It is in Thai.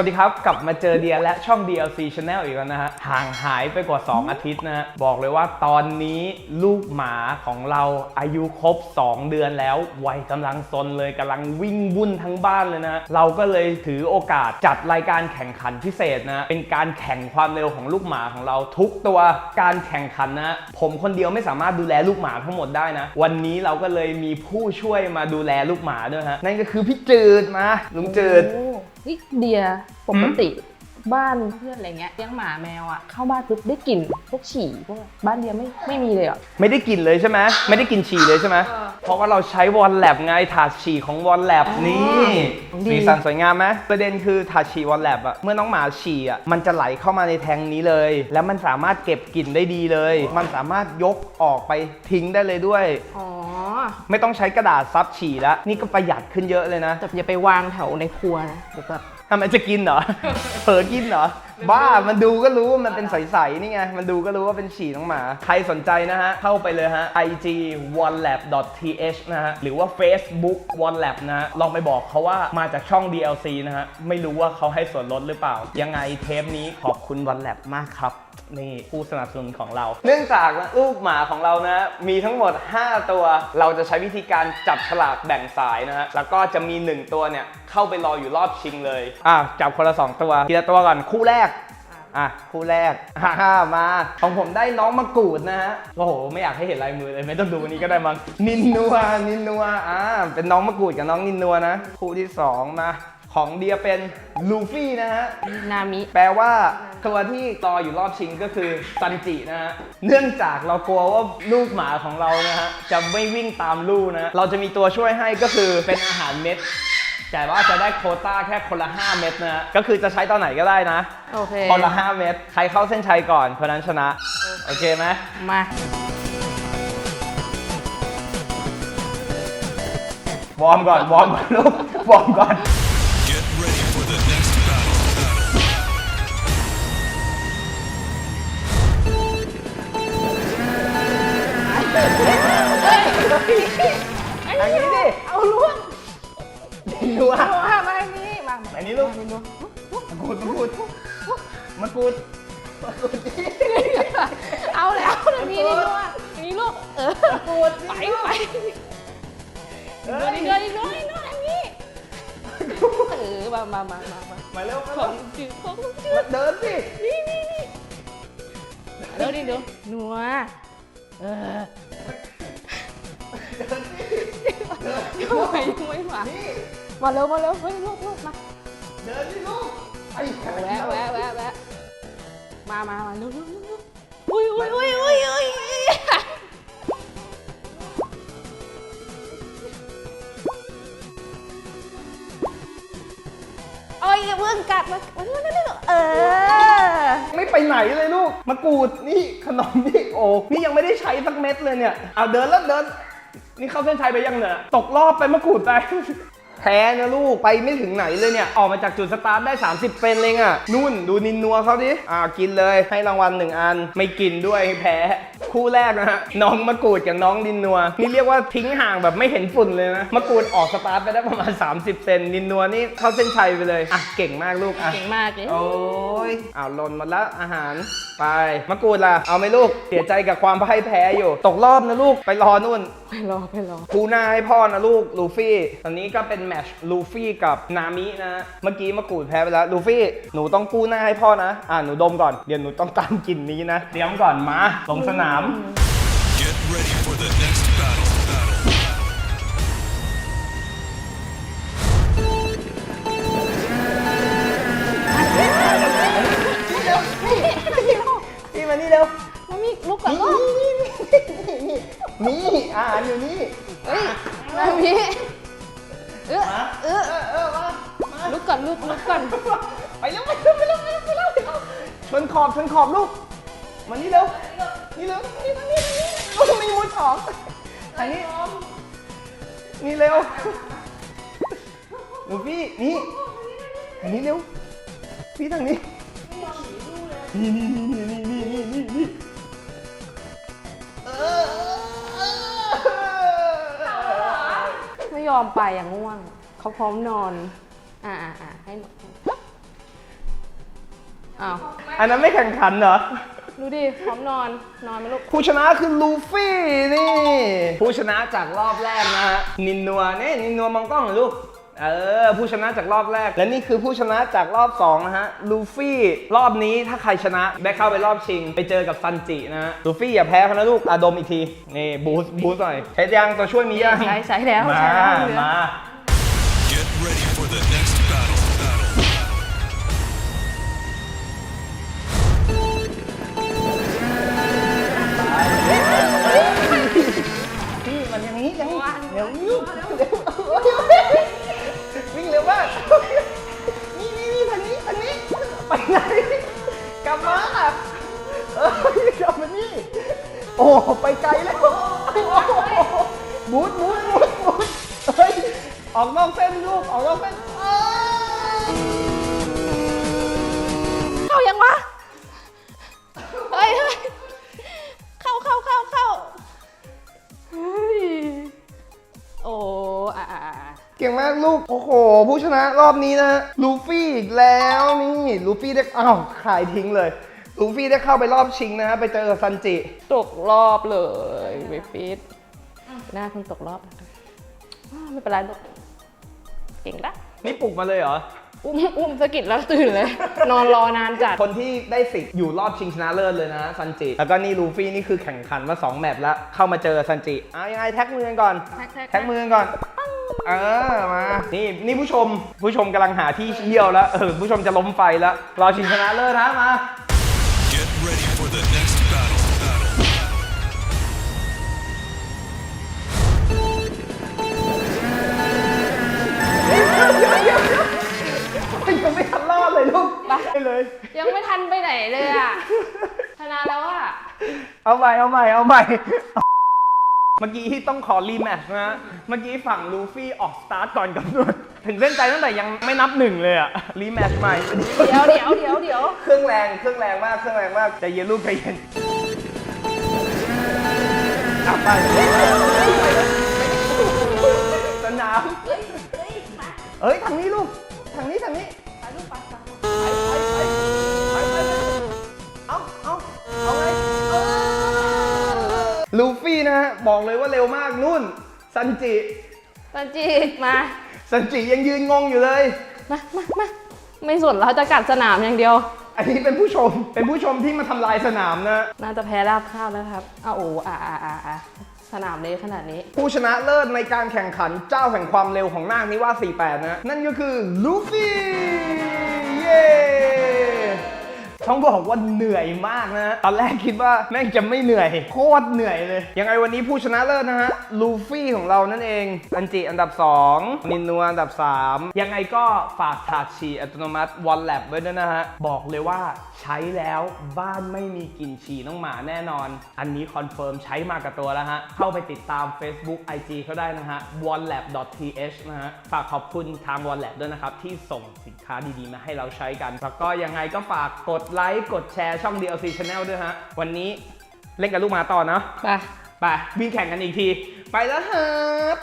วัสดีครับ กลับมาเจอเดียและช่อง DLC Channel อีกแล้วนะฮะ ห่างหายไปกว่า 2 อาทิตย์นะฮะ บอกเลยว่าตอนนี้ลูกหมาของเราอายุครบ 2 เดือนแล้ว วัยกำลังซนเลยกำลังวิ่งวุ่นทั้งบ้านเลยนะฮะเราก็เลยถือโอกาสจัดรายการแข่งขันพิเศษนะ เป็นการแข่งความเร็วของลูกหมาของเราทุกตัว การแข่งขันนะ ผมคนเดียวไม่สามารถดูแลลูกหมาทั้งหมดได้นะ วันนี้เราก็เลยมีผู้ช่วยมาดูแลลูกหมาด้วยฮะ นั่นก็คือพี่จืดมาลุงจืด dia properti. Hmm? บ้านเพื่อนอะไรเงี้ยเลี้ยงหมาแมวอะเข้าบ้านปุ๊บได้กลิ่นพวกฉี่พวกบ้านเดียไม่ไม่มีเลยอะไม่ได้กินเลยใช่ไหมไม่ได้กินฉี่เลยใช่ไหมเออเพราะว่าเราใช้วอลแลบไงถาดฉี่ของวอลแลบอ๋อนี่ดีสีสันสวยงามไหมประเด็นคือถาดฉี่วอลแลบอะเมื่อน้องหมาฉี่อะมันจะไหลเข้ามาในแทงนี้เลย แล้วมันสามารถเก็บกลิ่นได้ดีเลย มันสามารถยกออกไปทิ้งได้เลยด้วยอ๋อไม่ต้องใช้กระดาษซับฉี่แล้วนี่ก็ประหยัดขึ้นเยอะเลยนะแต่อย่าไปวางแถวในครัวนะเดี๋ยวแบบ ทำไมจะกินเหรอ เผลอกินเหรอ บ้า มันดูก็รู้ว่ามันเป็นใสๆนี่ไง มันดูก็รู้ว่าเป็นฉี่น้องหมา ใครสนใจนะฮะ เข้าไปเลยฮะ ig onelab.th นะฮะ หรือว่า Facebook onelab นะฮะ ลองไปบอกเขาว่ามาจากช่อง DLC นะฮะ ไม่รู้ว่าเขาให้ส่วนลดหรือเปล่า ยังไงเทปนี้ขอบคุณ onelab มากครับ นี่ผู้สนับสนุนของเรา เนื่องจากลูกหมาของเรานะ มีทั้งหมด 5 ตัว เราจะใช้วิธีการจับฉลากแบ่งสายนะฮะ แล้วก็จะมี 1 ตัวเนี่ย เข้าไปรออยู่รอบชิงเลย อะ จับคนละ 2 ตัวทีละตัวก่อน คู่แรก อะ คู่แรกฮ่าๆมา ของผมได้น้องมะกรูดนะฮะ โอ้โห ไม่อยากให้เห็นลายมือเลย ไม่ต้องดูอันนี้ก็ได้มั้ง นินนัว นินนัว อ่า เป็นน้องมะกรูดกับน้องนินนัวนะ คู่ที่สองมา ของเดียเป็นลูฟี่นะฮะ นามิ แปลว่าตัวที่รออยู่รอบชิงก็คือซันจินะฮะ เนื่องจากเรากลัวว่าลูกหมาของเรานะฮะ จะไม่วิ่งตามลูกนะ เราจะมีตัวช่วยให้ก็คือเป็นอาหารเม็ด แต่ว่าจะได้โควต้าแค่คนละ 5 เม็ดนะฮะก็คือจะใช้ตอนไหนก็ได้นะ โอเค คนละ 5 เม็ดใครเข้าเส้นชัยก่อนคนนั้นชนะ โอเคไหมมา วอร์มก่อน วอร์มก่อนลูก วอร์มก่อน อันนี้ดิ เอาล่วงดูอะมามาอันนี้มามาอันนี้ลูกมะกรูดมะกรูดมะกรูดมะกรูดดิเอาแล้วนามินี่ล่วงอันนี้ลูกเออปูดไปไปเดินเดินเดินเดินอันนี้เออมามามามามามาเร็วมาขเร็องวจืดของจืมาดเดินสินี่นี่นี่เดี๋ยวดิเดี๋ยวหนัวเออ ยังไม่ยังไม่มามาเร็วมาเร็วเฮ้ยลูกลูกมาเดินสิลูกไอ้แวะแวะแวะแวะมามามาเร็วเร็วเร็วเร็วอุ้ยอุ้ยอุ้ยอุ้ยอุ้ยโอ้ยเพิ่งกัดมาเร็วเร็วเร็วเออ ไม่ไปไหนเลยลูกมะกรูดนี่ขนมนี่โอ้นี่ยังไม่ได้ใช้สักเม็ดเลยเนี่ยเอาเดินแล้วเดิน นี่เข้าเส้นชัยไปยังเนี่ยตกรอบไปมะกรูดไป แพ้นะลูกไปไม่ถึงไหนเลยเนี่ย ออกมาจากจุดสตาร์ทได้ 30 เป็นเลยอะ นุ่นดูนินนัวเขาดิ อ่ากินเลยให้รางวัลหนึ่งอัน ไม่กินด้วยแพ้ คู่แรกนะฮะน้องมะกรูดกับน้องนินนัว นี่เรียกว่าทิ้งห่างแบบไม่เห็นฝุ่นเลยนะมะกรูดออกสตาร์ทไปได้ประมาณ 30 เซนนินนัวนี่เข้าเส้นชัยไปเลยอะเก่งมากลูกอะ เก่งมากเลย โอ้ยอ้าวหล่นหมดแล้วอาหารไปมะกรูดล่ะ เอาไหมลูก เสียใจกับความพ่ายแพ้อยู่ ตกรอบนะลูก ไปรอนู่นไปรอไปรอคูหน้าให้พ่อนะลูกลูฟี่ตอนนี้ก็เป็นแมตช์ลูฟี่กับนามินะเมื่อกี้มะกรูดแพ้ไปแล้วลูฟี่หนูต้องกู้หน้าให้พ่อนะ อ่าหนูดมก่อนเดี๋ยวหนูต้องตามกลิ่นนี้นะเตรียมก่อนมาลงสนาม Get ready for the next battle. battle. พี่มานี่เร็วมามีลูกกับลูก นี่อาหารอยู่นี่เฮ้ยมามีเออเออเออเออมาลุกก่อนลุกลุกก่อนไปเร็วไปเร็วไปเร็วไปเร็วไปเร็วไปเร็วชนขอบชนขอบลูกมานี่เร็วนี่เร็วนี่มานี่นี่ลูกมีมุดอองอันนี้นี่เร็วหนูพี่นี่อันนี้เร็วพี่ทางนี้นี่นี่นี่นี่นี่นี่นี่เออ ไม่ยอมไปอย่างง่วง เขาพร้อมนอน อ่าอ่าอ่าให้หนูอ้าวอันนั้นไม่แข่งขันเหรอ ดูดิ พร้อมนอน นอนไหมลูก ผู้ชนะคือลูฟี่นี่ ผู้ชนะจากรอบแรกนะฮะ นินนัวเนี่ยนินนัวมองกล้องหน่อยลูก เออผู้ชนะจากรอบแรก และนี่คือผู้ชนะจากรอบ2นะฮะลูฟี่รอบนี้ถ้าใครชนะได้เข้าไปรอบชิง ไปเจอกับซันจินะฮะลูฟี่อย่าแพ้เขานะลูกอาดมอีกที นี่บูสต์บูสต์หน่อยใช้ยังตัวช่วยมียัง ใช้ใช้แล้วมา ใช้แล้วเหลือ มา Get ready for the next battle. battle. พี่มันอย่างนี้ยังเร็วลูกเร็ววิ่ ไปไกลแล้วบูดบูดบูดบูดเฮ้ย ออกนอกเส้นลูก ออกนอกเส้นเอ้ยเข้ายังวะ เฮ้ยเฮ้ยเข้าเข้าเข้าเข้าเฮ้ย โอ้อะอะอะอะเก่งมากลูก โอ้โห ผู้ชนะรอบนี้นะลูฟี่อีกแล้วนี่ ลูฟี่ได้อ้าวขายทิ้งเลย ลูฟี่ได้เข้าไปรอบชิงนะฮะไปเจอกับซันจิ ตกรอบเลยเวฟิตหน้าคุณตกรอบอ้าวไม่เป็นไรลูกเก่งละนี่ปลุกมาเลยเหรอ อุ้มอุ้มสะกิดแล้วตื่นเลย นอนรอนานจัด คนที่ได้สิทธิ์อยู่รอบชิงชนะเลิศเลยนะซันจิ แล้วก็นี่ลูฟี่นี่คือแข่งขันมา2แมตช์แล้ว เข้ามาเจอซันจิอะยังไงแท็กมือกันก่อนแท็กแท็กแท็กมือกันก่อนเออมา นี่นี่ผู้ชมผู้ชมกำลังหาที่เยี่ยวแล้วเออผู้ชมจะล้มไฟแล้วรอชิงชนะเลิศนะมา ยังไม่ทันรอดเลยลูกไปเลย ยังไม่ทันไปไหนเลยอะชนะแล้วอะ เอาใหม่เอาใหม่เอาใหม่ เมื่อกี้ที่ต้องขอรีแมตช์นะ เมื่อกี้ฝั่งลูฟี่ออกสตาร์ทก่อนกับนวดถึงเส้นใจตั้งแต่ยังไม่นับหนึ่งเลยอะรีแมตช์ใหม่ เดี๋ยวเดี๋ยวเดี๋ยวเดี๋ยวเครื่องแรงเครื่องแรงมากเครื่องแรงมากใจเย็นลูกใจเย็นกลับไปสนาม เฮ้ยทางนี้ลูกทางนี้ทางนี้ไปลูกไปไปไปไปไปไปไปเอาเอาเอาไงเออลูฟี่นะฮะบอกเลยว่าเร็วมากนุ่นซันจิตันจีมาซันจิยังยืนงงอยู่เลย มามามาไม่สนเราจะกัดสนามอย่างเดียว อันนี้เป็นผู้ชมเป็นผู้ชมที่มาทำลายสนามนะ น่าจะแพ้ราบข้าวแล้วครับอ้าวโอ้อ่าอ่าอ่าอ่า สนามเละขนาดนี้ ผู้ชนะเลิศในการแข่งขันเจ้าแห่งความเร็วของนาคนิว่าส48 นะ นั่นก็คือลูฟี่ เย้ ต้องบอกว่าเหนื่อยมากนะตอนแรกคิดว่าแม่งจะไม่เหนื่อย โคตรเหนื่อยเลย ยังไงวันนี้ผู้ชนะเลิศนะฮะลูฟี่ของเรานั่นเอง อันจิอันดับ2มินนัวอันดับ 3 ยังไงก็ฝากถาดฉี่อัตโนมัติวอลแลบไว้ด้วยนะฮะ บอกเลยว่าใช้แล้วบ้านไม่มีกลิ่นฉี่น้องหมาแน่นอน อันนี้คอนเฟิร์มใช้มากับตัวแล้วฮะ เข้าไปติดตาม Facebook IG เขาได้นะฮะ wallab.th นะฮะ ฝากขอบคุณทาง wallab ด้วยนะครับ ที่ส่งสินค้าดีๆ มาให้เราใช้กัน แล้วก็ยังไงก็ฝากกดไลค์ กดแชร์ช่อง DLC Channel ด้วยฮะ วันนี้เล่นกับลูกหมาต่อเนาะ ไป ไป วิ่งแข่งกันอีกที ไปแล้วครับ